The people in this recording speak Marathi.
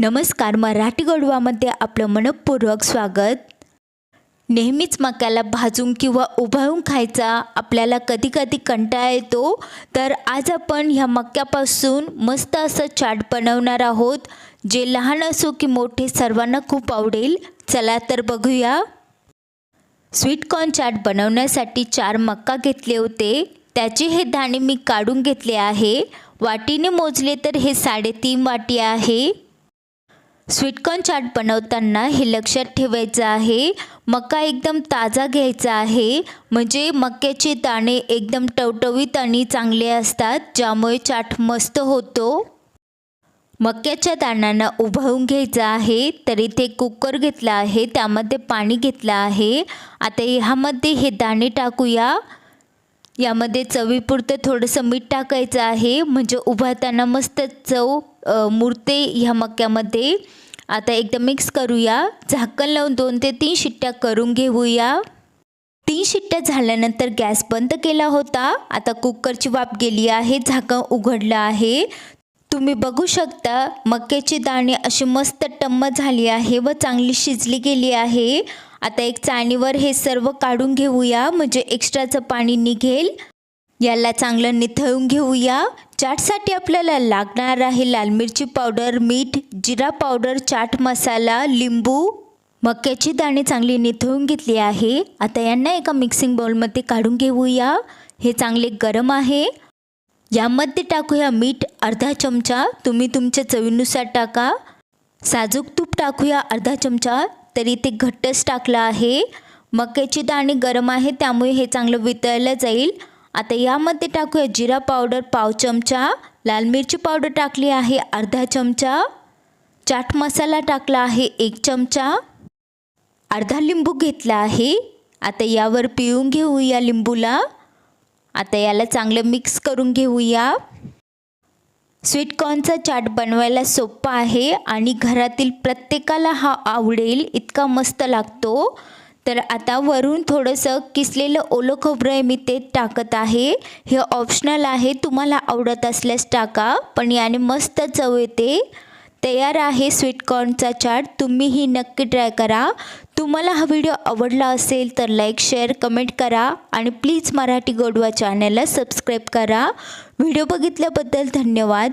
नमस्कार मराठी गडवामध्ये आपलं मनपूर्वक स्वागत. नेहमीच मक्याला भाजून किंवा उभाळून खायचा आपल्याला कधी कधी कंटाळा येतो तर आज आपण ह्या मक्यापासून मस्त असं चाट बनवणार आहोत जे लहान असो की मोठे सर्वांना खूप आवडेल. चला तर बघूया. स्वीटकॉर्न चाट बनवण्यासाठी चार मक्का घेतले होते. त्याचे हे दाणे मी काढून घेतले आहे. वाटीने मोजले तर हे साडेतीन वाटी आहे. स्वीटकॉर्न चाट बनवताना हे लक्षात ठेवायचं आहे. मका एकदम ताजा घ्यायचा आहे. म्हणजे मक्याचे दाणे एकदम टवटवीत आणि चांगले असतात ज्यामुळे चाट मस्त होतो. मक्याच्या दाण्यांना उभवून घ्यायचं आहे. तर इथे कुकर घेतला आहे त्यामध्ये पाणी घेतलं आहे. आता ह्यामध्ये हे दाणे टाकूया. यामध्ये चवीपुरतं थोडंसं मीठ टाकायचं आहे. म्हणजे उभारताना मस्त चव मुरते ह्या मक्यामध्ये. आता एकदम मिक्स करूया. झाकण लावून दोन ते तीन शिट्ट्या करून घेऊया. तीन शिट्ट्या झाल्यानंतर गॅस बंद केला होता. आता कुकरची वाफ गेली आहे. झाकण उघडलं आहे. तुम्ही बघू शकता मक्याची दाणे अशी मस्त टम्म झाली आहे व चांगली शिजली गेली आहे. आता एक चाळणीवर हे सर्व काढून घेऊया. म्हणजे एक्स्ट्राचं पाणी निघेल. याला चांगलं निथळून घेऊया. चाटसाठी आपल्याला लागणार आहे लाल मिरची पावडर मीठ जिरा पावडर चाट मसाला लिंबू. मक्याची दाणे चांगली निथळून घेतली आहे. आता यांना एका मिक्सिंग बाउलमध्ये काढून घेऊया. हे चांगले गरम आहे. यामध्ये टाकूया मीठ अर्धा चमचा. तुम्ही तुमच्या चवीनुसार टाका. साजूक तूप टाकूया अर्धा चमचा. तरी ते घट्टच टाकलं आहे. मक्याची दाणे गरम आहे त्यामुळे हे चांगलं वितळलं जाईल. आता यामध्ये टाकूया जिरा पावडर पाव चमचा लाल मिरची पावडर टाकली आहे अर्धा चमचा. चाट मसाला टाकला आहे एक चमचा. अर्धा लिंबू घेतला आहे. आता यावर पिळून घेऊया लिंबूला. आता याला चांगलं मिक्स करून घेऊया. स्वीटकॉर्नचा चाट बनवायला सोपा आहे आणि घरातील प्रत्येकाला हा आवडेल इतका मस्त लागतो. तर आता वरून थोडंसं किसलेलं ओलं खोबरं मी ते टाकत आहे. हे ऑप्शनल आहे तुम्हाला आवडत असल्यास टाका पण याने मस्त चव येते. तयार आहे स्वीटकॉर्नचा चाट तुम्हीही नक्की ट्राय करा. तुम्हाला हा व्हिडिओ आवडला असेल तर लाईक शेअर कमेंट करा आणि प्लीज मराठी गोडवा चॅनलला सबस्क्राईब करा. व्हिडिओ बघितल्याबद्दल धन्यवाद.